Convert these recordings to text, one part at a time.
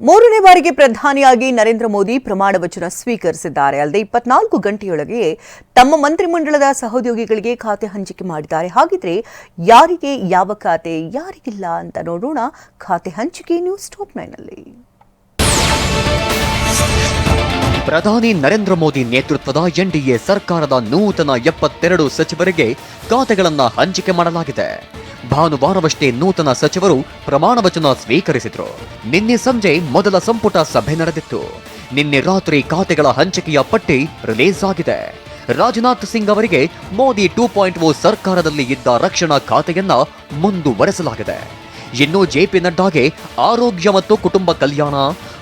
ಮೂರನೇ ಬಾರಿಗೆ ಪ್ರಧಾನಿಯಾಗಿ ನರೇಂದ್ರ ಮೋದಿ ಪ್ರಮಾಣ ವಚನ ಸ್ವೀಕರಿಸಿದ್ದಾರೆ. ಅಲ್ಲದೆ ಇಪ್ಪತ್ನಾಲ್ಕು ಗಂಟೆಯೊಳಗೆ ತಮ್ಮ ಮಂತ್ರಿಮಂಡಲದ ಸಹೋದ್ಯೋಗಿಗಳಿಗೆ ಖಾತೆ ಹಂಚಿಕೆ ಮಾಡಿದ್ದಾರೆ. ಹಾಗಿದ್ರೆ ಯಾರಿಗೆ ಯಾವ ಖಾತೆ, ಯಾರಿಗಿಲ್ಲ ಅಂತ ನೋಡೋಣ. ಖಾತೆ ಹಂಚಿಕೆ ನ್ಯೂಸ್ ಟಾಪ್ ನೈನಲ್ಲಿ ಪ್ರಧಾನಿ ನರೇಂದ್ರ ಮೋದಿ ನೇತೃತ್ವದ ಎನ್ಡಿಎ ಸರ್ಕಾರದ ನೂತನ ಎಪ್ಪತ್ತೆರಡು ಸಚಿವರಿಗೆ ಖಾತೆಗಳನ್ನು ಹಂಚಿಕೆ ಮಾಡಲಾಗಿದೆ. ಭಾನುವಾರವಷ್ಟೇ ನೂತನ ಸಚಿವರು ಪ್ರಮಾಣ ವಚನ ಸ್ವೀಕರಿಸಿದ್ರು. ನಿನ್ನೆ ಸಂಜೆ ಮೊದಲ ಸಂಪುಟ ಸಭೆ ನಡೆದಿತ್ತು. ನಿನ್ನೆ ರಾತ್ರಿ ಖಾತೆಗಳ ಹಂಚಿಕೆಯ ಪಟ್ಟಿ ರಿಲೀಸ್ ಆಗಿದೆ. ರಾಜನಾಥ್ ಸಿಂಗ್ ಅವರಿಗೆ ಮೋದಿ ಟೂ ಪಾಯಿಂಟ್ ಓ ಸರ್ಕಾರದಲ್ಲಿ ಇದ್ದ ರಕ್ಷಣಾ ಖಾತೆಯನ್ನ ಮುಂದುವರೆಸಲಾಗಿದೆ. ಇನ್ನು ಜೆಪಿ ನಡ್ಡಾಗೆ ಆರೋಗ್ಯ ಮತ್ತು ಕುಟುಂಬ ಕಲ್ಯಾಣ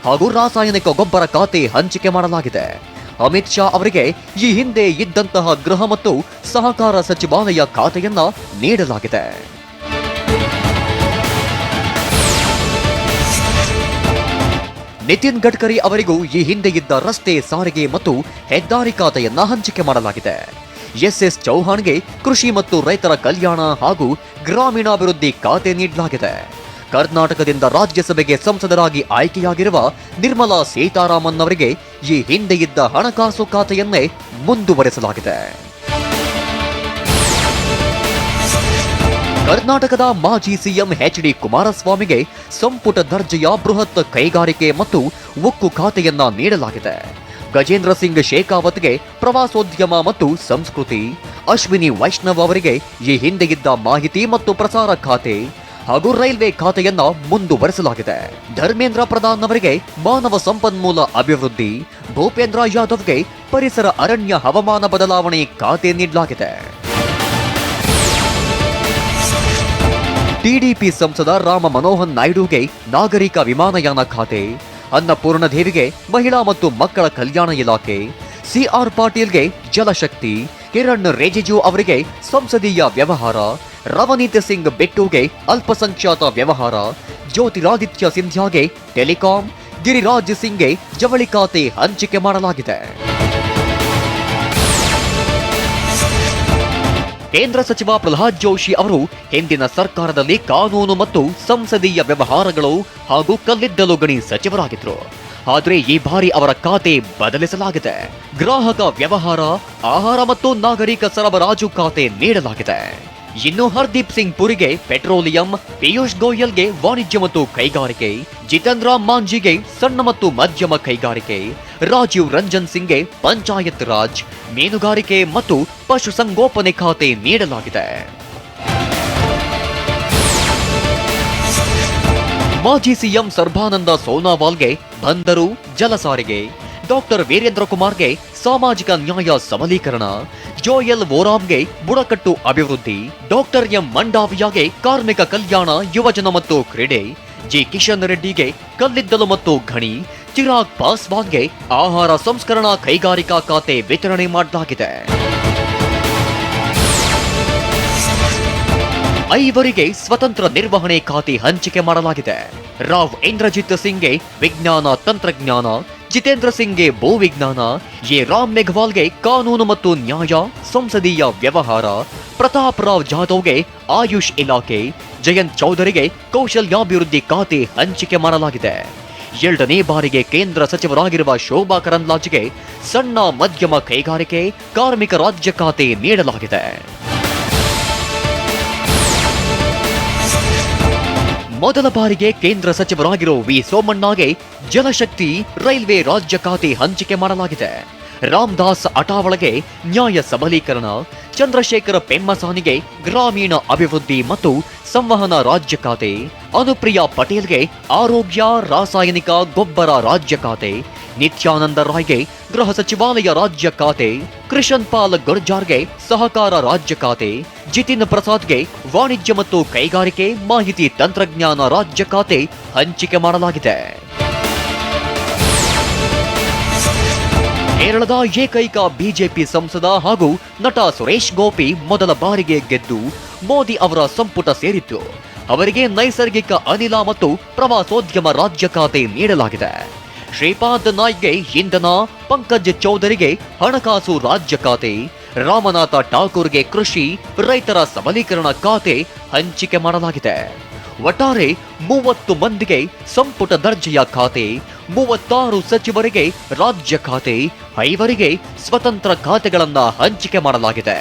ಹಾಗೂ ರಾಸಾಯನಿಕ ಗೊಬ್ಬರ ಖಾತೆ ಹಂಚಿಕೆ ಮಾಡಲಾಗಿದೆ. ಅಮಿತ್ ಶಾ ಅವರಿಗೆ ಈ ಹಿಂದೆ ಇದ್ದಂತಹ ಗೃಹ ಮತ್ತು ಸಹಕಾರ ಸಚಿವಾಲಯ ಖಾತೆಯನ್ನ ನೀಡಲಾಗಿದೆ. ನಿತಿನ್ ಗಡ್ಕರಿ ಅವರಿಗೂ ಈ ಹಿಂದೆ ಇದ್ದ ರಸ್ತೆ, ಸಾರಿಗೆ ಮತ್ತು ಹೆದ್ದಾರಿ ಖಾತೆಯನ್ನ ಹಂಚಿಕೆ ಮಾಡಲಾಗಿದೆ. ಎಸ್ಎಸ್ ಚೌಹಾಣ್ಗೆ ಕೃಷಿ ಮತ್ತು ರೈತರ ಕಲ್ಯಾಣ ಹಾಗೂ ಗ್ರಾಮೀಣಾಭಿವೃದ್ಧಿ ಖಾತೆ ನೀಡಲಾಗಿದೆ. ಕರ್ನಾಟಕದಿಂದ ರಾಜ್ಯಸಭೆಗೆ ಸಂಸದರಾಗಿ ಆಯ್ಕೆಯಾಗಿರುವ ನಿರ್ಮಲಾ ಸೀತಾರಾಮನ್ ಅವರಿಗೆ ಈ ಹಿಂದೆ ಇದ್ದ ಹಣಕಾಸು ಖಾತೆಯನ್ನೇ ಮುಂದುವರೆಸಲಾಗಿದೆ. ಕರ್ನಾಟಕದ ಮಾಜಿ ಸಿಎಂ ಎಚ್ ಡಿ ಕುಮಾರಸ್ವಾಮಿಗೆ ಸಂಪುಟ ದರ್ಜೆಯ ಬೃಹತ್ ಕೈಗಾರಿಕೆ ಮತ್ತು ಉಕ್ಕು ಖಾತೆಯನ್ನ ನೀಡಲಾಗಿದೆ. ಗಜೇಂದ್ರ ಸಿಂಗ್ ಶೇಖಾವತ್ಗೆ ಪ್ರವಾಸೋದ್ಯಮ ಮತ್ತು ಸಂಸ್ಕೃತಿ. ಅಶ್ವಿನಿ ವೈಷ್ಣವ್ ಅವರಿಗೆ ಈ ಹಿಂದೆ ಇದ್ದ ಮಾಹಿತಿ ಮತ್ತು ಪ್ರಸಾರ ಖಾತೆ. ಹಾಗೂ ರೈಲ್ವೆ ಖಾತೆಯನ್ನ ಮುಂದುವರೆಸಲಾಗಿದೆ. ಧರ್ಮೇಂದ್ರ ಪ್ರಧಾನ್ ಅವರಿಗೆ ಮಾನವ ಸಂಪನ್ಮೂಲ ಅಭಿವೃದ್ಧಿ. ಭೂಪೇಂದ್ರ ಯಾದವ್ಗೆ ಪರಿಸರ ಅರಣ್ಯ ಹವಾಮಾನ ಬದಲಾವಣೆ ಖಾತೆ ನೀಡಲಾಗಿದೆ. ಟಿಡಿಪಿ ಸಂಸದ ರಾಮ ಮನೋಹನ್ ನಾಯ್ಡುಗೆ ನಾಗರಿಕ ವಿಮಾನಯಾನ ಖಾತೆ, ಅನ್ನಪೂರ್ಣ ದೇವಿಗೆ ಮಹಿಳಾ ಮತ್ತು ಮಕ್ಕಳ ಕಲ್ಯಾಣ ಇಲಾಖೆ, ಸಿಆರ್ ಪಾಟೀಲ್ಗೆ ಜಲಶಕ್ತಿ, ಕಿರಣ್ ರಿಜಿಜು ಅವರಿಗೆ ಸಂಸದೀಯ ವ್ಯವಹಾರ, ರವನೀತ್ ಸಿಂಗ್ ಬೆಟ್ಟುಗೆ ಅಲ್ಪಸಂಖ್ಯಾತ ವ್ಯವಹಾರ, ಜ್ಯೋತಿರಾದಿತ್ಯ ಸಿಂಧ್ಯಾಗೆ ಟೆಲಿಕಾಂ, ಗಿರಿರಾಜ್ ಸಿಂಗ್ಗೆ ಜವಳಿ ಖಾತೆ ಹಂಚಿಕೆ ಮಾಡಲಾಗಿದೆ. ಕೇಂದ್ರ ಸಚಿವ ಪ್ರಹ್ಲಾದ್ ಜೋಶಿ ಅವರು ಹಿಂದಿನ ಸರ್ಕಾರದಲ್ಲಿ ಕಾನೂನು ಮತ್ತು ಸಂಸದೀಯ ವ್ಯವಹಾರಗಳು ಹಾಗೂ ಕಲ್ಲಿದ್ದಲು ಗಣಿ ಸಚಿವರಾಗಿದ್ದರು ಆದರೆ ಈ ಬಾರಿ ಅವರ ಖಾತೆ ಬದಲಿಸಲಾಗಿದೆ. ಗ್ರಾಹಕ ವ್ಯವಹಾರ, ಆಹಾರ ಮತ್ತು ನಾಗರಿಕ ಸರಬರಾಜು ಖಾತೆ ನೀಡಲಾಗಿದೆ. ಇನ್ನು ಹರ್ದೀಪ್ ಸಿಂಗ್ ಪುರಿಗೆ ಪೆಟ್ರೋಲಿಯಂ, ಪಿಯೂಷ್ ಗೋಯಲ್ಗೆ ವಾಣಿಜ್ಯ ಮತ್ತು ಕೈಗಾರಿಕೆ, ಜಿತೇಂದ್ರ ಮಾಂಜಿಗೆ ಸಣ್ಣ ಮತ್ತು ಮಧ್ಯಮ ಕೈಗಾರಿಕೆ, ರಾಜೀವ್ ರಂಜನ್ ಸಿಂಗ್ಗೆ ಪಂಚಾಯತ್ ರಾಜ್, ಮೀನುಗಾರಿಕೆ ಮತ್ತು ಪಶುಸಂಗೋಪನೆ ಖಾತೆ ನೀಡಲಾಗಿದೆ. ಮಾಜಿ ಸಿಎಂ ಸರ್ಬಾನಂದ ಸೋನಾವಾಲ್ಗೆ ಬಂದರು ಜಲ ಸಾರಿಗೆ ಡಾಕ್ಟರ್ ವೀರೇಂದ್ರ ಕುಮಾರ್ಗೆ ಸಾಮಾಜಿಕ ನ್ಯಾಯ ಸಬಲೀಕರಣ, ಜೋಯಲ್ ವೋರಾಮ್ಗೆ ಬುಡಕಟ್ಟು ಅಭಿವೃದ್ಧಿ, ಡಾಕ್ಟರ್ ಎಂ ಮಂಡಾವಿಯಾಗೆ ಕಾರ್ಮಿಕ ಕಲ್ಯಾಣ, ಯುವಜನ ಮತ್ತು ಕ್ರೀಡೆ, ಜಿ ಕಿಶನ್ ರೆಡ್ಡಿಗೆ ಕಲ್ಲಿದ್ದಲು ಮತ್ತು ಘಣಿ ಚಿರಾಗ್ ಪಾಸ್ವಾನ್ಗೆ ಆಹಾರ ಸಂಸ್ಕರಣಾ ಕೈಗಾರಿಕಾ ಖಾತೆ ವಿತರಣೆ ಮಾಡಲಾಗಿದೆ. ಐವರಿಗೆ ಸ್ವತಂತ್ರ ನಿರ್ವಹಣೆ ಖಾತೆ ಹಂಚಿಕೆ ಮಾಡಲಾಗಿದೆ. ರಾವ್ ಇಂದ್ರಜಿತ್ ಸಿಂಗ್ಗೆ ವಿಜ್ಞಾನ ತಂತ್ರಜ್ಞಾನ ಜಿತೇಂದ್ರ ಸಿಂಗ್ಗೆ ಭೂವಿಜ್ಞಾನ, ಎ. ರಾಮ್ ಮೇಘವಾಲ್ಗೆ ಕಾನೂನು ಮತ್ತು ನ್ಯಾಯ, ಸಂಸದೀಯ ವ್ಯವಹಾರ, ಪ್ರತಾಪ್ ರಾವ್ ಜಾಧವ್ಗೆ ಆಯುಷ್ ಇಲಾಖೆ, ಜಯಂತ್ ಚೌಧರಿಗೆ ಕೌಶಲ್ಯಾಭಿವೃದ್ಧಿ ಖಾತೆ ಹಂಚಿಕೆ ಮಾಡಲಾಗಿದೆ. ಎರಡನೇ ಬಾರಿಗೆ ಕೇಂದ್ರ ಸಚಿವರಾಗಿರುವ ಶೋಭಾ ಕರಂದ್ಲಾಜ್ಗೆ ಸಣ್ಣ ಮಧ್ಯಮ ಕೈಗಾರಿಕೆ, ಕಾರ್ಮಿಕ ರಾಜ್ಯ ಖಾತೆ ನೀಡಲಾಗಿದೆ. ಮೊದಲ ಬಾರಿಗೆ ಕೇಂದ್ರ ಸಚಿವರಾಗಿರೋ ವಿ ಸೋಮಣ್ಣಗೆ ಜಲಶಕ್ತಿ ರೈಲ್ವೆ ರಾಜ್ಯ ಖಾತೆ ಹಂಚಿಕೆ ಮಾಡಲಾಗಿದೆ. ರಾಮದಾಸ್ ಅಟಾವಳಗೆ ನ್ಯಾಯ ಸಬಲೀಕರಣ, ಚಂದ್ರಶೇಖರ ಪೆಮ್ಮಸಾನಿಗೆ ಗ್ರಾಮೀಣ ಅಭಿವೃದ್ಧಿ ಮತ್ತು ಸಂವಹನ ರಾಜ್ಯ ಖಾತೆ, ಅನುಪ್ರಿಯಾ ಪಟೇಲ್ಗೆ ಆರೋಗ್ಯ, ರಾಸಾಯನಿಕ, ಗೊಬ್ಬರ ರಾಜ್ಯ ಖಾತೆ, ನಿತ್ಯಾನಂದ ರಾಯ್ಗೆ ಗೃಹ ಸಚಿವಾಲಯ ರಾಜ್ಯ ಖಾತೆ, ಕೃಷನ್ ಪಾಲ್ ಗುರ್ಜಾರ್ಗೆ ಸಹಕಾರ ರಾಜ್ಯ ಖಾತೆ, ಜಿತಿನ್ ಪ್ರಸಾದ್ಗೆ ವಾಣಿಜ್ಯ ಮತ್ತು ಕೈಗಾರಿಕೆ ಮಾಹಿತಿ ತಂತ್ರಜ್ಞಾನ ರಾಜ್ಯ ಖಾತೆ ಹಂಚಿಕೆ ಮಾಡಲಾಗಿದೆ. ಕೇರಳದ ಏಕೈಕ ಬಿಜೆಪಿ ಸಂಸದ ಹಾಗೂ ನಟ ಸುರೇಶ್ ಗೋಪಿ ಮೊದಲ ಬಾರಿಗೆ ಗೆದ್ದು ಮೋದಿ ಅವರ ಸಂಪುಟ ಸೇರಿತ್ತು. ಅವರಿಗೆ ನೈಸರ್ಗಿಕ ಅನಿಲ ಮತ್ತು ಪ್ರವಾಸೋದ್ಯಮ ರಾಜ್ಯ ಖಾತೆ ನೀಡಲಾಗಿದೆ. ಶ್ರೀಪಾದ್ ನಾಯ್ಗೆ ಇಂಧನ, ಪಂಕಜ್ ಚೌಧರಿಗೆ ಹಣಕಾಸು ರಾಜ್ಯ ಖಾತೆ, ರಾಮನಾಥ ಠಾಕೂರ್ಗೆ ಕೃಷಿ, ರೈತರ ಸಬಲೀಕರಣ ಖಾತೆ ಹಂಚಿಕೆ ಮಾಡಲಾಗಿದೆ. ಒಟ್ಟಾರೆ ಮೂವತ್ತು ಮಂದಿಗೆ ಸಂಪುಟ ದರ್ಜೆಯ ಖಾತೆ, ಮೂವತ್ತಾರು ಸಚಿವರಿಗೆ ರಾಜ್ಯ ಖಾತೆ, ಐವರಿಗೆ ಸ್ವತಂತ್ರ ಖಾತೆಗಳನ್ನು ಹಂಚಿಕೆ ಮಾಡಲಾಗಿದೆ.